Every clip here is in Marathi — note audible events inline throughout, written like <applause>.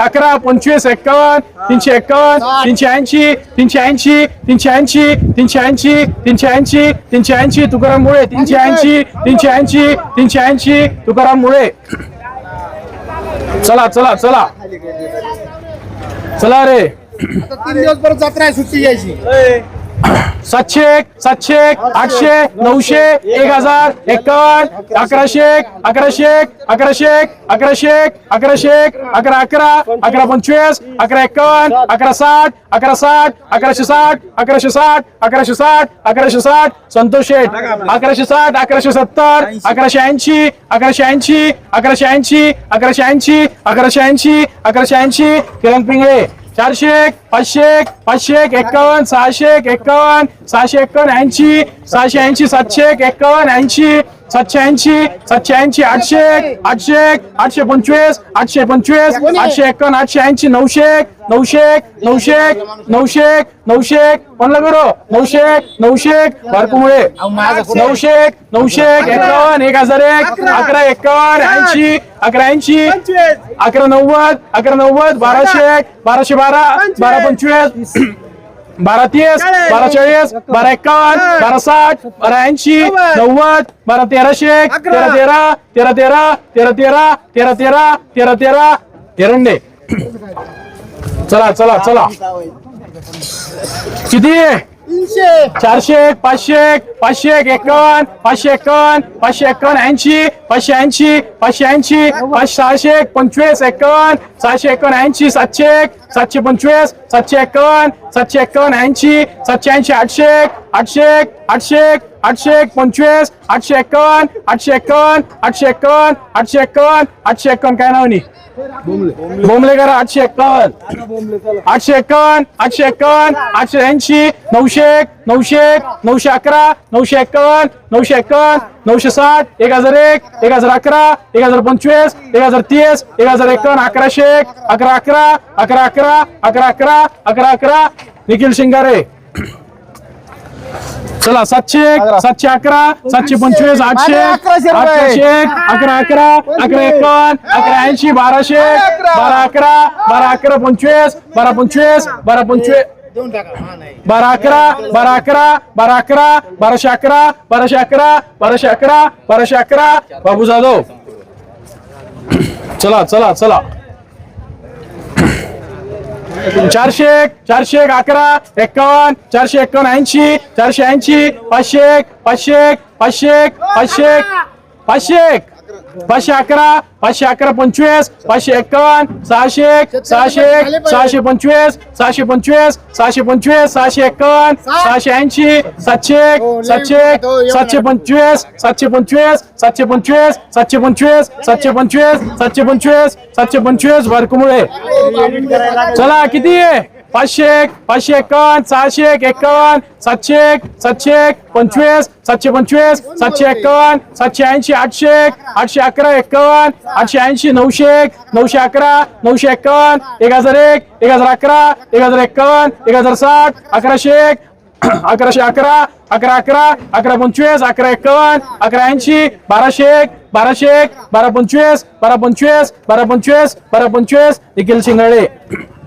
अकरा अकरा पंचवीस एक्कावन्न तीनशे एक्कावन्न तीनशे ऐंशी तीनशे ऐंशी तीनशे ऐंशी तीनशे ऐंशी तीनशे ऐंशी तीनशे ऐंशी तुकाराम मुळे तीनशे ऐंशी. तीनशे ऐंशी तीनशे ऐंशी तुकाराम मुळे चला चला चला. चला रे. तीन दिवस परत जत्रा आहे सुट्टी घ्यायची. सातशे एक सातशे एक आठशे नऊशे एक हजार एकावन्न अकराशे एक अकराशे एक अकराशे एक अकराशे एक अकराशे एक अकरा अकरा अकरा पंचवीस अकरा एकावन्न अकरा साठ अकरा साठ अकराशे साठ अकराशे साठ अकराशे साठ अकराशे साठ संतोष शेठ अकराशे साठ अकराशे सत्तर अकराशे ऐंशी अकराशे ऐंशी अकराशे ऐंशी अकराशे ऐंशी अकराशे ऐंशी अकराशे ऐंशी किरण पिंगळे. चारशे एक पाचशे एक पाचशे एक एक्कावन्न सहाशे एक एक्कावन्न सहाशे एक्कावन्न ऐंशी सहाशे ऐंशी सातशे एक एक्कावन्न ऐंशी. सातशे ऐंशी सातशे ऐंशी आठशे एक आठशे एक आठशे पंचवीस आठशे पंचवीस आठशे एक्कावन्न आठशे ऐंशी नऊशे एक नऊशे एक नऊशे एक नऊशे एक नऊशे एक. म्हणलं बरो नऊशे एक नऊशे एक. बारकुमुळे. नऊशे एक नऊशे एक एक्कावन्न एक हजार एक अकरा. एक्कावन्न ऐंशी अकरा ऐंशी अकरा नव्वद अकरा नव्वद बाराशे एक बाराशे बारा बारा पंचवीस. बारा तीस बारा चाळीस बारा एक्कावन्न बारा साठ बारा ऐंशी नव्वद. बारा तेराशे एक तेरा तेरा तेरा तेरा तेरा तेरा तेरा तेरा तेरा तेरा. एरंडे. चला चला चला. किती? चारशे एक पाचशे एक पाचशे एक एकावन्न पाचशे एकावन्न पाचशे एकावन्न ऐंशी पाचशे ऐंशी पाचशे ऐंशी पाचशे सहाशे एक पंचवीस एकावन्न सहाशे एकावन्न ऐंशी सातशे एक सातशे पंचवीस सातशे एकावन्न सातशे एकावन्न ऐंशी सातशे ऐंशी आठशे एक आठशे एक आठशे एक आठशे एक पंचवीस आठशे एकावन्न आठशे एकावन्न आठशे एकावन्न आठशे एकावन्न आठशे एकावन्न काय नाव नाही बोंबले करा आठशे एकावन्न. आठशे एकावन्न आठशे एकावन्न आठशे ऐंशी नऊशे एक नऊशे एक नऊशे अकरा नऊशे एकावन्न नऊशे एकावन्न नऊशे साठ एक हजार एक एक हजार अकरा एक हजार पंचवीस एक हजार तीस एक हजार एकावन्न अकराशे एक अकरा अकरा अकरा अकरा अकरा अकरा अकरा अकरा. निखिल शिंगारे. चला सातशे एक सातशे अकरा सातशे पंचवीस आठशे अकराशे. अकराशे एक अकरा अकरा अकरा एकावन्न अकरा ऐंशी बाराशे बारा अकरा बारा अकरा पंचवीस बारा पंचवीस बारा पंचवीस. देऊन टाका. हा नाही. बारा अकरा बारा अकरा बारा अकरा बाराशे अकरा बाराशे अकरा बाराशे अकरा बाराशे अकरा बाबू जाधव. चला चला चला. चारशे एक चारशे एक अकरा एक्कावन्न चारशे एक्कावन्न ऐंशी चारशे ऐंशी पाचशे एक पाचशे एक पाचशे एक पाचशे एक पाचशे एक. पाचशे अकरा पाचशे अकरा पंचवीस पाचशे एक्कावन्न सहाशे एक सहाशे एक सहाशे पंचवीस सहाशे पंचवीस सहाशे पंचवीस सहाशे एक्कावन्न सहाशे ऐंशी सातशे एक सातशे एक सातशे पंचवीस सातशे पंचवीस सातशे पंचवीस सातशे पंचवीस सातशे पंचवीस सातशे पंचवीस सातशे पंचवीस भरकुमुळे चला किती आहे पाचशे एक पाचशे एकावन्न सहाशे एक एकावन्न सातशे एक सातशे एक पंचवीस सातशे पंचवीस सातशे एकावन्न सातशे ऐंशी आठशे एक आठशे अकरा एकावन्न आठशे ऐंशी नऊशे एक नऊशे अकरा नऊशे एकावन्न एक हजार एक एक हजार अकरा एक हजार एकावन्न एक हजार साठ अकराशे एक <clears throat> अकराशे अकरा अकरा अकरा अकरा पंचवीस अकरा एकावन्न अकरा ऐंशी बाराशे एक बाराशे एक बारा पंचवीस बारा पंचवीस बारा पंचवीस बारा पंचवीस निखिल शिंगाडे <clears throat>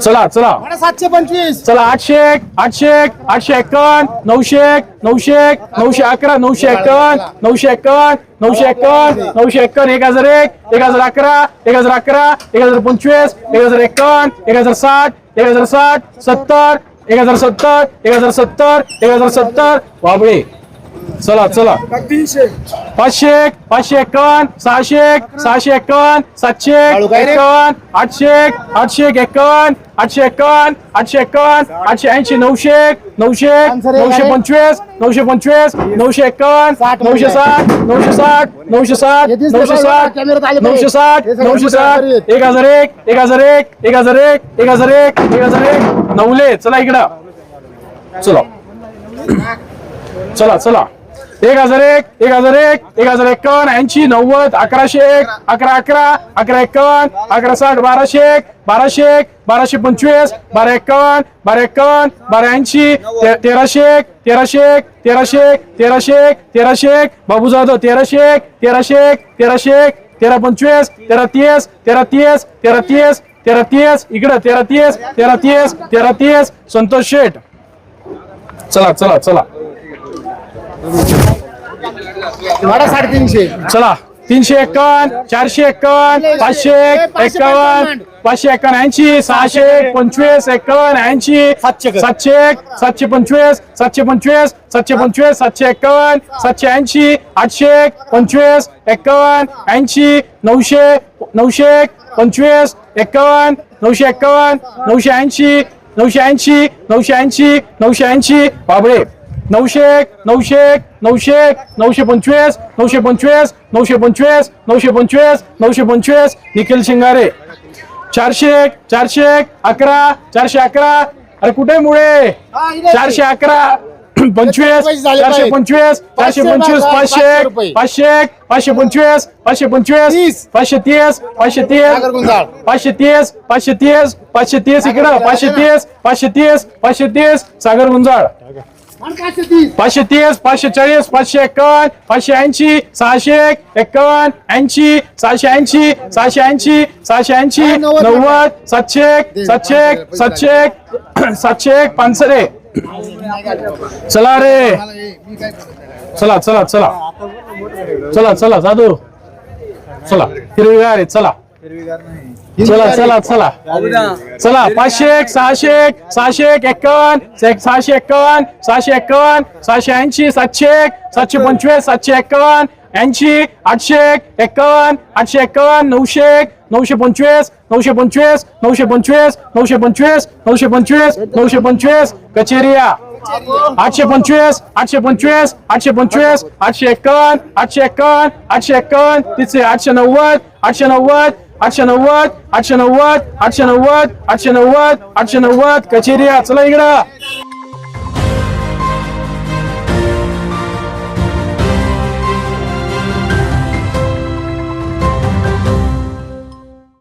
चला चला सातशे पंचवीस चला आठशे एक आठशे एक आठशे एकावन्न नऊशे एक नऊशे एक नऊशे अकरा नऊशे एकावन्न नऊशे एकावन्न नऊशे एकावन्न नऊशे एकावन्न एक हजार एक एक हजार अकरा एक हजार अकरा एक हजार पंचवीस एक हजार एकावन्न एक हजार साठ एक हजार साठ सत्तर एक हजार सत्तर एक हजार सत्तर एक हजार सत्तर बाबळे चला चला. तीनशे. पाचशे एक पाचशे एकावन्न सहाशे एक सहाशे एकावन्न सातशे एक एकावन्न आठशे एक आठशे एक एकावन्न आठशे एकावन्न आठशे एकावन्न आठशे ऐंशी नऊशे एक नऊशे एक नऊशे पंचवीस नऊशे पंचवीस नऊशे एकावन्न नऊशे साठ नऊशे साठ नऊशे साठ नऊशे साठ नऊशे साठ नऊशे साठ एक हजार एक एक हजार एक एक हजार एक एक हजार एक एक हजार एक. नवले चला इकडं. चला. चला चला. एक हजार एक एक हजार एक एक हजार एकावन्न ऐंशी नव्वद अकराशे एक अकरा अकरा अकरा एकावन्न अकरा साठ बाराशे एक बाराशे एक बाराशे पंचवीस बारा एकावन्न बारा एकावन्न बारा ऐंशी तेराशे एक तेराशे एक तेराशे एक तेराशे एक तेराशे एक बाबू जाधव तेराशे एक तेराशे एक तेराशे एक तेरा पंचवीस तेरा तीस तेरा तीस तेरा तीस तेरा तीस इकडं तेरा तीस तेरा तीस तेरा तीस संतोष शेठ. चला चला चला. वाडा साडेतीनशे. चला तीनशे एक्कावन्न चारशे एक्कावन्न पाचशे एक्कावन्न पाचशे एक्कावन्न ऐंशी सहाशे पंचवीस एक्कावन्न ऐंशी सातशे. सातशे एक सातशे पंचवीस सातशे पंचवीस सातशे पंचवीस सातशे एक्कावन्न सातशे ऐंशी आठशे एक पंचवीस एक्कावन्न ऐंशी नऊशे नऊशे एक पंचवीस एक्कावन्न नऊशे एक्कावन्न नऊशे ऐंशी नऊशे ऐंशी नऊशे ऐंशी नऊशे ऐंशी. बाबळे नऊशे एक नऊशे एक नऊशे एक नऊशे पंचवीस नऊशे पंचवीस नऊशे पंचवीस नऊशे पंचवीस नऊशे पंचवीस निखिल शिंगारे चारशे एक चारशे एक अकरा चारशे अकरा अरे कुठे मुळे. चारशे अकरा <clears throat> पंचवीस चारशे. पंचवीस चारशे पाचशे पंचवीस पाचशे एक. पाचशे एक पाचशे पंचवीस पाचशे पंचवीस. पाचशे तीस पाचशे तीस. पाचशे तीस पाचशे तीस पाचशे तीस इकडं पाचशे तीस पाचशे तीस पाचशे तीस सागर गुंजाळ पाचशे तीस पाचशे चाळीस पाचशे एक्कावन्न पाचशे ऐंशी सहाशे एक एक्कावन्न ऐंशी सहाशे ऐंशी सहाशे ऐंशी सहाशे ऐंशी नव्वद. सातशे एक सातशे एक सातशे एक <clears throat> सातशे एक पानसरे. चला रे. चला चला चला. चला चला जाधव चला हिरवीगार आहे चला. चला चला चला. चला पाचशे एक सहाशे एक सहाशे एक एक्कावन्न एक सहाशे एक्कावन्न सहाशे एक्कावन्न सहाशे ऐंशी सातशे एक सातशे पंचवीस सातशे एक्कावन्न ऐंशी आठशे एक एक्कावन्न आठशे एक्कावन्न नऊशे एक नऊशे पंचवीस नऊशे पंचवीस नऊशे पंचवीस नऊशे पंचवीस नऊशे पंचवीस नऊशे पंचवीस कचेरिया. आठशे पंचवीस आठशे पंचवीस आठशे पंचवीस आठशे एक्कावन्न आठशे एक्कावन्न आठशे एक्कावन्न तिचे आठशे नव्वद आठशे नव्वद आठशे नव्वद आठशे नव्वद आठशे नव्वद आठशे नव्वद आठशे नव्वद कचेरी चला इकडं.